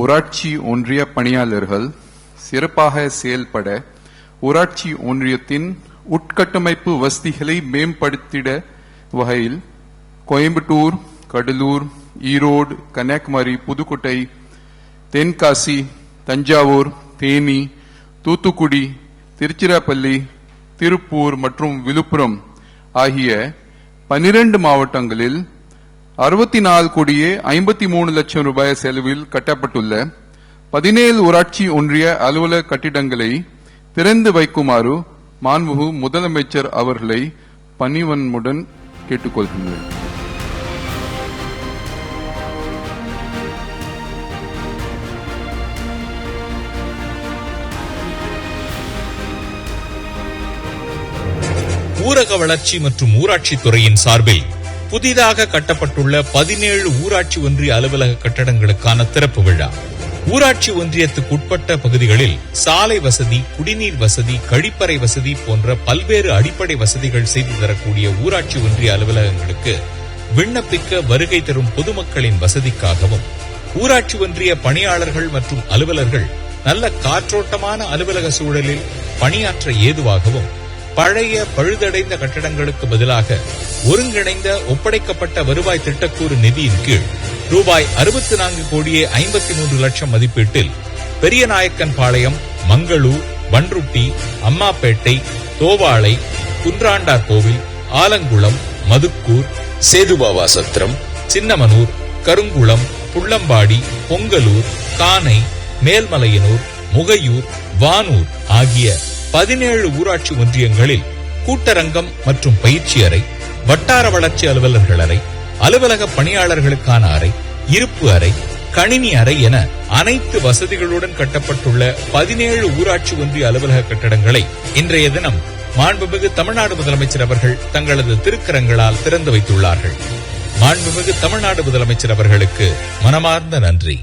ஊராட்சி ஒன்றிய பணியாளர்கள் சிறப்பாக செயல்பட ஊராட்சி ஒன்றியத்தின் உட்கட்டமைப்பு வசதிகளை மேம்படுத்திட வகையில் கோயம்புத்தூர் கடலூர் ஈரோடு கன்னியாகுமரி புதுக்கோட்டை தென்காசி தஞ்சாவூர் தேனி தூத்துக்குடி திருச்சிராப்பள்ளி திருப்பூர் மற்றும் விழுப்புரம் ஆகிய பனிரெண்டு மாவட்டங்களில் அறுபத்தி நாலு கோடியே ஐம்பத்தி மூணு லட்சம் ரூபாய் செலவில் கட்டப்பட்டுள்ள பதினேழு ஊராட்சி ஒன்றிய அலுவலக கட்டிடங்களை திறந்து வைக்குமாறு மாண்புகு முதலமைச்சர் அவர்களை பணிவன்முடன் கேட்டுக்கொள்கின்றேன். ஊரக வளர்ச்சி மற்றும் ஊராட்சி துறையின் சார்பில் புதிதாக கட்டப்பட்டுள்ள பதினேழு ஊராட்சி ஒன்றிய அலுவலக கட்டடங்களுக்கான திறப்பு விழா. ஊராட்சி ஒன்றியத்துக்குட்பட்ட பகுதிகளில் சாலை வசதி குடிநீர் வசதி கழிப்பறை வசதி போன்ற பல்வேறு அடிப்படை வசதிகள் செய்து தரக்கூடிய ஊராட்சி ஒன்றிய அலுவலகங்களுக்கு விண்ணப்பிக்க வருகை தரும் பொதுமக்களின் வசதிக்காகவும் ஊராட்சி ஒன்றிய பணியாளர்கள் மற்றும் அலுவலர்கள் நல்ல காற்றோட்டமான அலுவலக சூழலில் பணியாற்ற ஏதுவாகவும் பழைய பழுதடைந்த கட்டடங்களுக்கு பதிலாக ஒருங்கிணைந்த ஒப்படைக்கப்பட்ட வருவாய் திட்டக்கூறு நிதியின் கீழ் ரூபாய் அறுபத்தி நான்கு கோடியே ஐம்பத்தி மூன்று லட்சம் மதிப்பீட்டில் பெரியநாயக்கன் பாளையம் மங்களூர் பன்ருட்டி அம்மாப்பேட்டை தோவாளை குன்றாண்டார் கோவில் ஆலங்குளம் மதுக்கூர் சேதுபாவா சத்திரம் சின்னமனூர் கருங்குளம் புள்ளம்பாடி பொங்கலூர் கானை மேல்மலையனூர் முகையூர் வானூர் ஆகிய பதினேழு ஊராட்சி ஒன்றியங்களில் கூட்டரங்கம் மற்றும் பயிற்சி அறை வட்டார வளர்ச்சி அலுவலர்கள் அறை அலுவலக பணியாளர்களுக்கான அறை இருப்பு அறை கணினி அறை என அனைத்து வசதிகளுடன் கட்டப்பட்டுள்ள பதினேழு ஊராட்சி ஒன்றிய அலுவலக கட்டடங்களை இன்றைய தினம் மாண்புமிகு தமிழ்நாடு முதலமைச்சர் அவர்கள் தங்களது திருக்கரங்களால் திறந்து வைத்துள்ளார்கள். மாண்புமிகு தமிழ்நாடு முதலமைச்சர் அவர்களுக்கு மனமார்ந்த நன்றி.